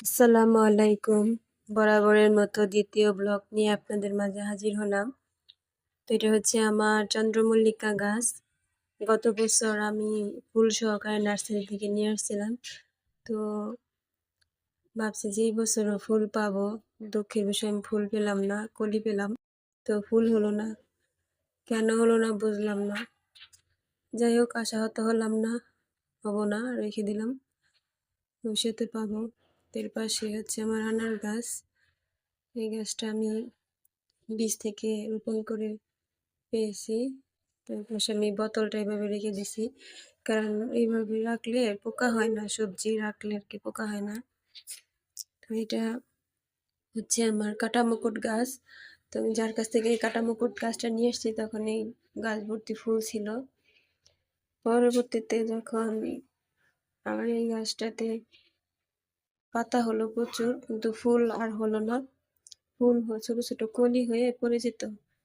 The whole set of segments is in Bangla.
আসসালামু আলাইকুম। বরাবরের মতো দ্বিতীয় ব্লগ নিয়ে আপনাদের মাঝে হাজির হলাম। তো এটা হচ্ছে আমার চন্দ্রমল্লিকা গাছ। গত বছর আমি ফুল সহকারে নার্সারি থেকে নিয়ে আসছিলাম। তো ভাবছি যে এই বছরও ফুল পাবো, দুঃখের বিষয় আমি ফুল পেলাম না, কলি পেলাম। তো ফুল হলো না, কেন হলো না বুঝলাম না। যাই হোক, আশাহত হলাম না, হব না, রেখে দিলাম। ভবিষ্যতে পাবো। এর পাশে হচ্ছে আমার আনার গাছ। এই গাছটা আমি বীজ থেকে রোপণ করে পেয়েছি। তার পাশে আমি বোতলটা এইভাবে রেখে দিছি। কারণ এইভাবে রাখলে পোকা হয় না, সবজি রাখলে আর কি পোকা হয় না। তো এটা হচ্ছে আমার কাটা মুকুট গাছ। তো আমি যার কাছ থেকে এই কাটা মুকুট গাছটা নিয়ে এসেছি, তখন এই গাছ ভর্তি ফুল ছিল। পরবর্তীতে যখন আমার এই গাছটাতে পাতা হলো প্রচুর, কিন্তু ফুল আর হলো না। ফুল ছোট ছোট কলি হয়ে পড়ে যেত,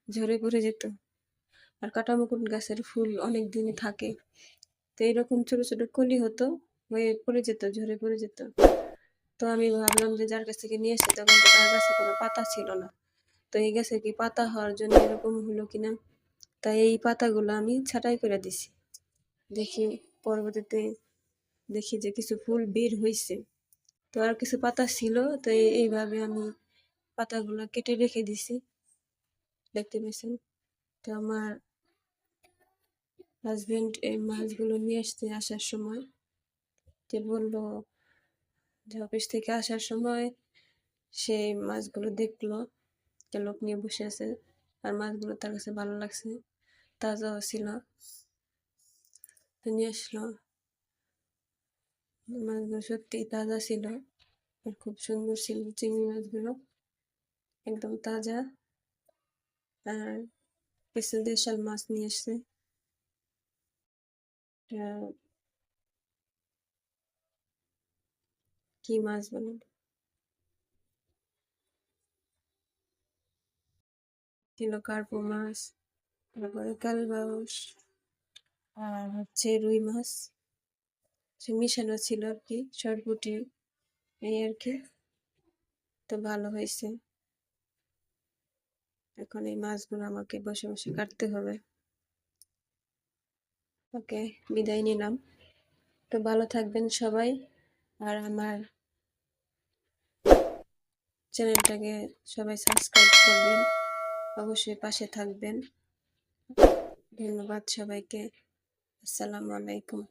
ঝরে পড়ে যেত। আর কাটামুকুট গাছের ফুল অনেক দিনই থাকে। তো এরকম ছোট ছোট কলি হতো, হয়ে পড়ে যেত, ঝরে পড়ে যেত। তো আমি ভাবলাম যে যার কাছ থেকে নিয়ে এসে তখন তো তার গাছে কোনো পাতা ছিল না। তো এই গাছে কি পাতা হওয়ার জন্য এরকম হলো কিনা তাই এই পাতাগুলো আমি ছাটাই করে দিছি। দেখি পরবর্তীতে দেখি যে কিছু ফুল বের হয়েছে তো আর কিছু পাতা ছিল, তো এইভাবে আমি পাতাগুলো কেটে রেখে দিছি। দেখতে পেয়েছেন তো আমার হাজবেন্ড এই মাছগুলো নিয়ে আসতে আসার সময়। যে বলল যে অফিস থেকে আসার সময় সেই মাছগুলো দেখল যে লোক নিয়ে বসে আছে, আর মাছগুলো তার কাছে ভালো লাগছে তাজাও ছিল। তো নিয়ে আসলো। মাছগুলো সত্যি তাজা ছিল আর খুব সুন্দর ছিল চিংড়ি মাছগুলো, একদম তাজা। আর কিছু দেশাল মাছ নিয়ে এসছে। কি মাছ বলেন ছিল কার্পো মাছ, তারপরে কালবাউস, আর হচ্ছে রুই মাছ। মিশানো ছিল আর কি শর্টপুটি এই আর কি তো ভালো হয়েছে। এখন এই মাছগুলো আমাকে বসে বসে কাটতে হবে। ওকে, বিদায় নিলাম। তো ভালো থাকবেন সবাই, আর আমার চ্যানেলটাকে সবাই সাবস্ক্রাইব করবেন, অবশ্যই পাশে থাকবেন। ধন্যবাদ সবাইকে। আসসালামু আলাইকুম।